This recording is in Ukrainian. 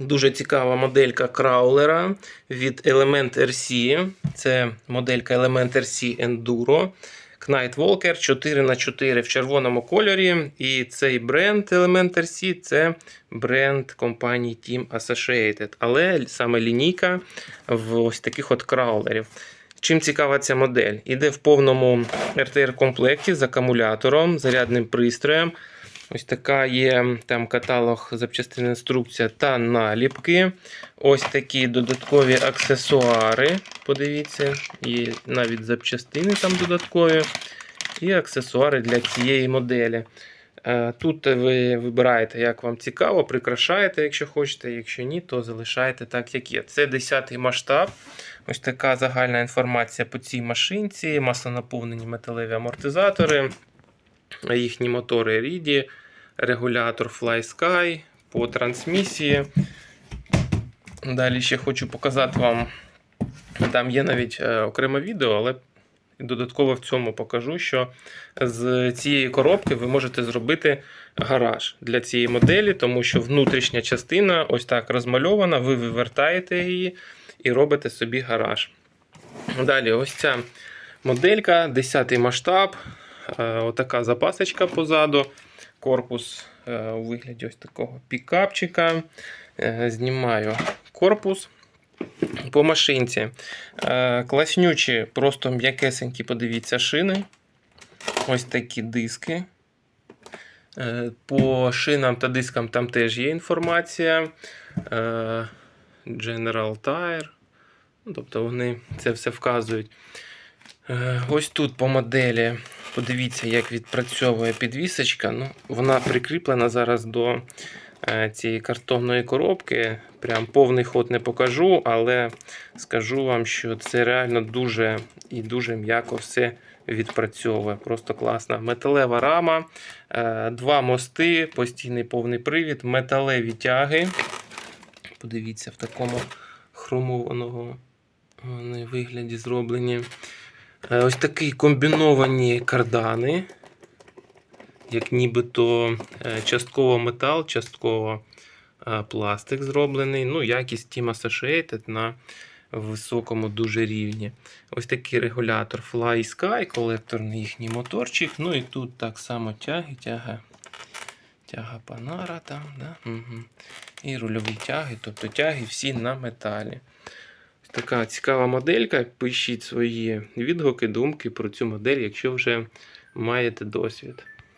Дуже цікава моделька краулера від Element RC. Це моделька Element RC Enduro. Knight Walker 4х4 в червоному кольорі. І цей бренд Element RC це бренд компанії Team Associated. Але саме лінійка в ось таких от краулерів. Чим цікава ця модель? Іде в повному RTR-комплекті з акумулятором, зарядним пристроєм. Ось така є там каталог запчастин інструкція та наліпки. Ось такі додаткові аксесуари. Подивіться, є навіть запчастини там додаткові. І аксесуари для цієї моделі. Е, Тут ви вибираєте, як вам цікаво, прикрашаєте, якщо хочете. Якщо ні, то залишаєте так, як є. Це 10-й масштаб. Ось така загальна інформація по цій машинці. Маслонаповнені металеві амортизатори, їхні мотори RIDI, регулятор FlySky по трансмісії. Далі ще хочу показати вам. Там є навіть е, окреме відео, але додатково в цьому покажу, що з цієї коробки ви можете зробити гараж для цієї моделі, тому що внутрішня частина ось так розмальована, ви вивертаєте її і робите собі гараж. Далі, ось ця моделька, 10 масштаб, отака запасочка позаду, корпус е, у вигляді ось такого пікапчика. Е, Знімаю корпус. По машинці. Е, Класнючі, просто м'якесенькі, подивіться, шини. Ось такі диски. Е, По шинам та дискам там теж є інформація. Е, General Tire. Ну, Тобто вони це все вказують. Е, Ось тут по моделі. Подивіться, як відпрацьовує підвісочка. Ну, вона прикріплена зараз до е, цієї картонної коробки. Прям повний ход не покажу, але скажу вам, що це реально дуже і дуже м'яко все відпрацьовує. Просто класна. Металева рама, е, два мости, постійний повний привід, металеві тяги. Подивіться, в такому хромованого вигляді зроблені. Е, Ось такі комбіновані кардани, як нібито е, частково метал, частково е, пластик зроблений. Ну, якість Team Associated на високому дуже рівні. Ось такий регулятор Fly Sky, колекторний їхній моторчик. Ну і тут так само тяги, тяга, тяга Panara там, да? угу. і рульові тяги, тобто тяги всі на металі. Така цікава моделька. Пишіть свої відгуки, думки про цю модель, якщо вже маєте досвід.